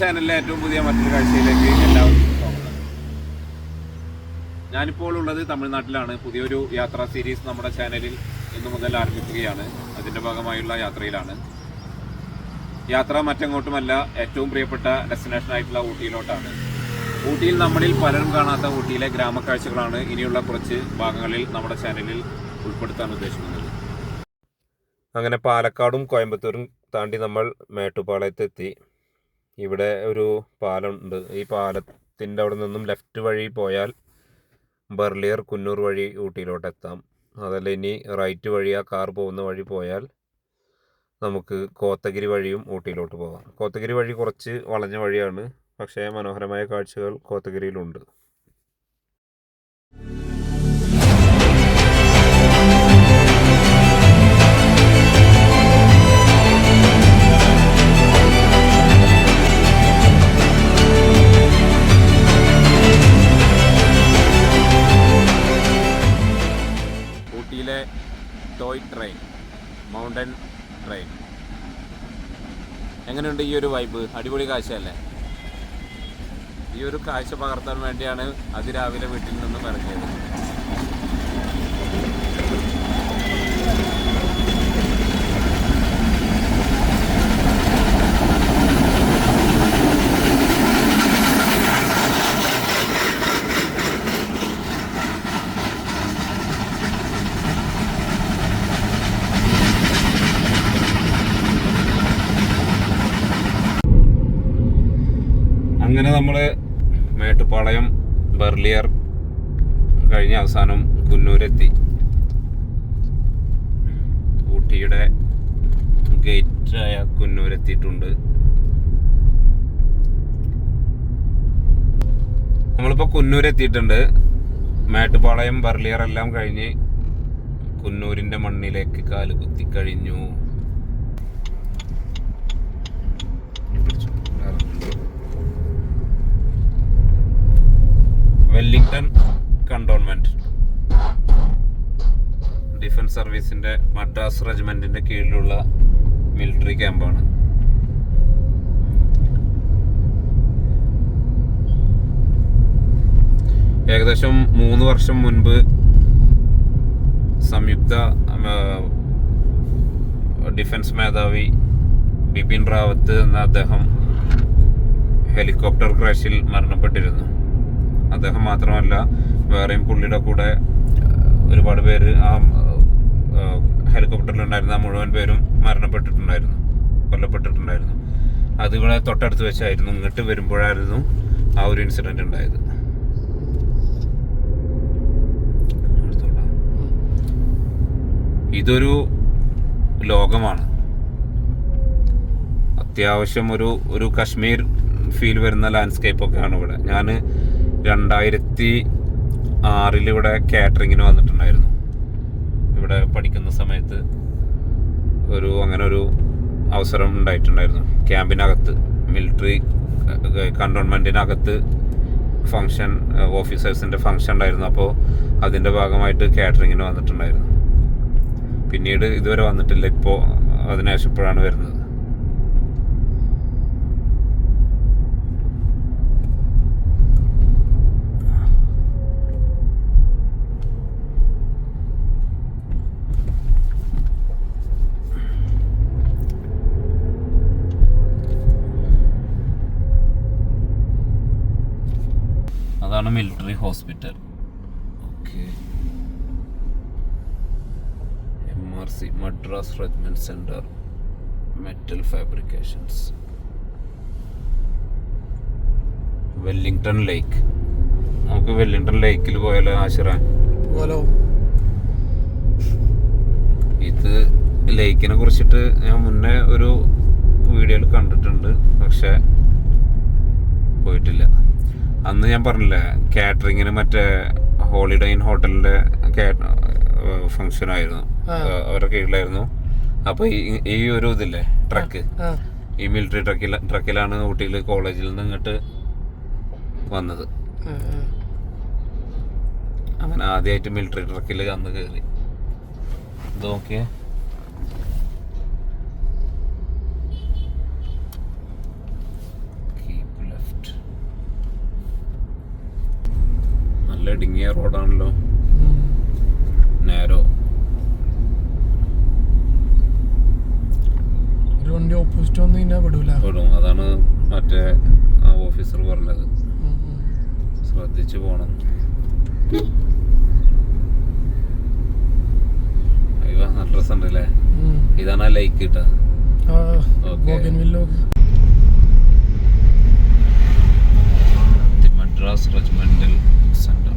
ചാനലിലെ ഏറ്റവും പുതിയ മറ്റൊരു കാഴ്ചയിലേക്ക് എല്ലാവർക്കും സ്വാഗതം. ഞാനിപ്പോൾ ഉള്ളത് തമിഴ്നാട്ടിലാണ്. പുതിയൊരു യാത്രാ സീരീസ് നമ്മുടെ ചാനലിൽ ഇന്നു മുതൽ ആരംഭിക്കുകയാണ്. അതിന്റെ ഭാഗമായുള്ള യാത്രയിലാണ്. യാത്ര മറ്റെങ്ങോട്ടുമല്ല ഏറ്റവും പ്രിയപ്പെട്ട ഡെസ്റ്റിനേഷൻ ആയിട്ടുള്ള ഊട്ടിയിലോട്ടാണ്. ഊട്ടിയിൽ നമ്മളിൽ പലരും കാണാത്ത ഊട്ടിയിലെ ഗ്രാമക്കാഴ്ചകളാണ് ഇനിയുള്ള കുറച്ച് ഭാഗങ്ങളിൽ നമ്മുടെ ചാനലിൽ ഉൾപ്പെടുത്താൻ ഉദ്ദേശിക്കുന്നത്. അങ്ങനെ പാലക്കാടും കോയമ്പത്തൂരും താണ്ടി നമ്മൾ മേട്ടുപാളയത്തെത്തി. ഇവിടെ ഒരു പാലമുണ്ട്. ഈ പാലത്തിന്റെ അവിടെ നിന്നും ലെഫ്റ്റ് വഴി പോയാൽ ബർലിയർ കുന്നൂർ വഴി ഊട്ടിയിലോട്ട് എത്താം. അതല്ല ഇനി റൈറ്റ് വഴി ആ കാർ പോകുന്ന വഴി പോയാൽ നമുക്ക് കോത്തഗിരി വഴിയും ഊട്ടിയിലോട്ട് പോകാം. കോത്തഗിരി വഴി കുറച്ച് വളഞ്ഞ വഴിയാണ്. പക്ഷേ മനോഹരമായ കാഴ്ചകൾ കോത്തഗിരിയിലുണ്ട്. ഊട്ടിയിലെ ടോയ് ട്രെയിൻ മൗണ്ടൻ ട്രെയിൻ. എങ്ങനെയുണ്ട് ഈ ഒരു വൈബ് അടിപൊളി കാഴ്ചയല്ലേ? ഈ ഒരു കാഴ്ച പകർത്താൻ വേണ്ടിയാണ് അതിരാവിലെ വീട്ടിൽ നിന്നും ഇറങ്ങിയത്. അങ്ങനെ നമ്മൾ മേട്ടുപ്പാളയം ബർലിയർ കഴിഞ്ഞ അവസാനം കുന്നൂരെത്തി. ഊട്ടിയുടെ ഗേറ്റായ കുന്നൂരെത്തിയിട്ടുണ്ട്. നമ്മളിപ്പോൾ കുന്നൂരെത്തിയിട്ടുണ്ട്. മേട്ടുപാളയം ബർലിയർ എല്ലാം കഴിഞ്ഞ് കുന്നൂരിന്റെ മണ്ണിലേക്ക് കാൽ കുത്തിക്കഴിഞ്ഞു വെല്ലിംഗ്ടൺ കണ്ടോൺമെന്റ്. ഡിഫൻസ് സർവീസിന്റെ മദ്രാസ് റെജിമെന്റിന്റെ കീഴിലുള്ള മിലിറ്ററി ക്യാമ്പാണ്. ഏകദേശം മൂന്ന് വർഷം മുൻപ് സംയുക്ത ഡിഫൻസ് മേധാവി ബിപിൻ റാവത്ത് എന്ന അദ്ദേഹം ഹെലികോപ്റ്റർ ക്രാഷിൽ മരണപ്പെട്ടിരുന്നു. അദ്ദേഹം മാത്രമല്ല വേറെയും പുള്ളിയുടെ കൂടെ ഒരുപാട് പേര് ആ ഹെലികോപ്റ്ററിലുണ്ടായിരുന്ന മുഴുവൻ പേരും മരണപ്പെട്ടിട്ടുണ്ടായിരുന്നു കൊല്ലപ്പെട്ടിട്ടുണ്ടായിരുന്നു. അതിവിടെ തൊട്ടടുത്ത് വെച്ചായിരുന്നു ഇങ്ങോട്ട് വരുമ്പോഴായിരുന്നു ആ ഒരു ഇൻസിഡന്റ് ഉണ്ടായത്. ഇതൊരു ലോകമാണ്. അത്യാവശ്യം ഒരു ഒരു കശ്മീർ ഫീൽ വരുന്ന ലാൻഡ്സ്കേപ്പ് ഒക്കെയാണ് ഇവിടെ. ഞാൻ രണ്ടായിരത്തി ആറിൽ ഇവിടെ കാറ്ററിങ്ങിന് വന്നിട്ടുണ്ടായിരുന്നു. ഇവിടെ പഠിക്കുന്ന സമയത്ത് ഒരു അങ്ങനെ ഒരു അവസരം ഉണ്ടായിട്ടുണ്ടായിരുന്നു. ക്യാമ്പിനകത്ത് മിലിറ്ററി കണ്ടോൺമെന്റിനകത്ത് ഫങ്ഷൻ ഓഫീസേഴ്സിന്റെ ഫങ്ഷൻ ഉണ്ടായിരുന്നു. അപ്പോൾ അതിന്റെ ഭാഗമായിട്ട് കാറ്ററിങ്ങിന് വന്നിട്ടുണ്ടായിരുന്നു. പിന്നീട് ഇതുവരെ വന്നിട്ടില്ല. ഇപ്പോൾ അതിനുശേഷം ഇപ്പോഴാണ് വരുന്നത്. അതാണ് military hospital. Okay. M R C Madras regiment centre metal fabrications. Wellington lake. നമുക്ക് വെല്ലിംഗ്ടൺ ലേക്കിൽ പോയാലോ ആശിറാൻ പോലോ ഇത് ലേക്കിനെ കുറിച്ചിട്ട് ഞാൻ മുന്നേ ഒരു വീഡിയോയിൽ കണ്ടിട്ടുണ്ട് പക്ഷെ പോയിട്ടില്ല. അന്ന് ഞാൻ പറഞ്ഞില്ലേ കാറ്ററിങ്ങിന് മറ്റേ ഹോളിഡേ ഇൻ ഹോട്ടലിന്റെ ഫംഗ്ഷൻ ആയിരുന്നു. അവരുടെ കീഴിലായിരുന്നു. അപ്പൊ ഈ ഒരു ഇതില്ലേ ട്രക്ക് ഈ മിലിറ്ററി ട്രക്കിൽ ട്രക്കിലാണ് ഊട്ടിയിൽ കോളേജിൽ നിന്ന് ഇങ്ങോട്ട് വന്നത്. അങ്ങനെ. ആദ്യമായിട്ട് മിലിറ്ററി ട്രക്കിൽ അന്ന് കയറി ഇത് നോക്കിയേ. ഇടുങ്ങിയ റോഡാണല്ലോ. ഉം. നേരോ. ഒരു വണ്ടി ഓപ്പോസിറ്റ് വന്ന് കഴിഞ്ഞാൽ വിടൂല പെടും. അതാണ് മറ്റേ ആ ഓഫീസർ പറഞ്ഞത്. ശ്രദ്ധിച്ചു പോണം. അയ്യോ നല്ല രസമുണ്ട് അല്ലേ ഇതാണ് ആ ലൈക്ക്. കിട്ടുക. Madras regimental centre